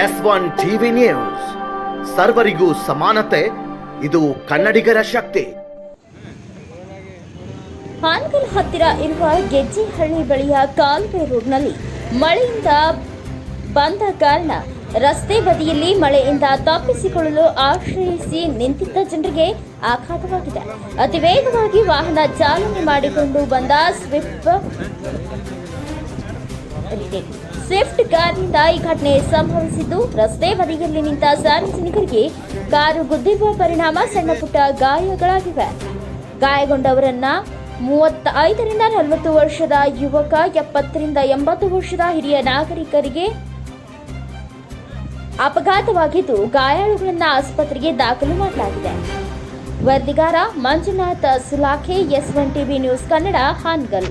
S one TV news. ಸರ್ವರಿಗೂ ಸಮಾನತೆ, ಇದು ಕನ್ನಡಿಗರ ಶಕ್ತಿ. ಹಾನಗಲ್ ಹತ್ತಿರ ಇರುವ ಗೆಜ್ಜೆಹಳ್ಳಿ ಬಳಿಯ ಕಾಲುವೆ ರೋಡ್ನಲ್ಲಿ ಮಳೆಯಿಂದ ಬಂದ ಕಾರಣ ರಸ್ತೆ ಬದಿಯಲ್ಲಿ ಮಳೆಯಿಂದ ತಪ್ಪಿಸಿಕೊಳ್ಳಲು ಆಶ್ರಯಿಸಿ ನಿಂತಿದ್ದ ಜನರಿಗೆ ಆಘಾತವಾಗಿದೆ. ಅತಿ ವೇಗವಾಗಿ ವಾಹನ ಚಾಲನೆ ಮಾಡಿಕೊಂಡು ಬಂದ ಸ್ವಿಫ್ಟ್ ಸ್ವಿಫ್ಟ್ ಕಾರ್ನಿಂದ ಈ ಘಟನೆ ಸಂಭವಿಸಿದ್ದು, ರಸ್ತೆ ಬದಿಯಲ್ಲಿ ನಿಂತ ಸಾರ್ವಜನಿಕರಿಗೆ ಕಾರು ಗುದ್ದಿರುವ ಪರಿಣಾಮ ಸಣ್ಣ ಪುಟ್ಟ ಗಾಯಗಳಾಗಿವೆ. ಗಾಯಗೊಂಡವರನ್ನ ಮೂವತ್ತೈದರಿಂದ ನಲವತ್ತು ವರ್ಷದ ಯುವಕ, ಎಪ್ಪತ್ತರಿಂದ ಎಂಬತ್ತು ವರ್ಷದ ಹಿರಿಯ ನಾಗರಿಕರಿಗೆ ಅಪಘಾತವಾಗಿದ್ದು, ಗಾಯಾಳುಗಳನ್ನ ಆಸ್ಪತ್ರೆಗೆ ದಾಖಲು ಮಾಡಲಾಗಿದೆ. ವರದಿಗಾರ Manjunath Sulakhe, S one TV news Kannada, Hangal.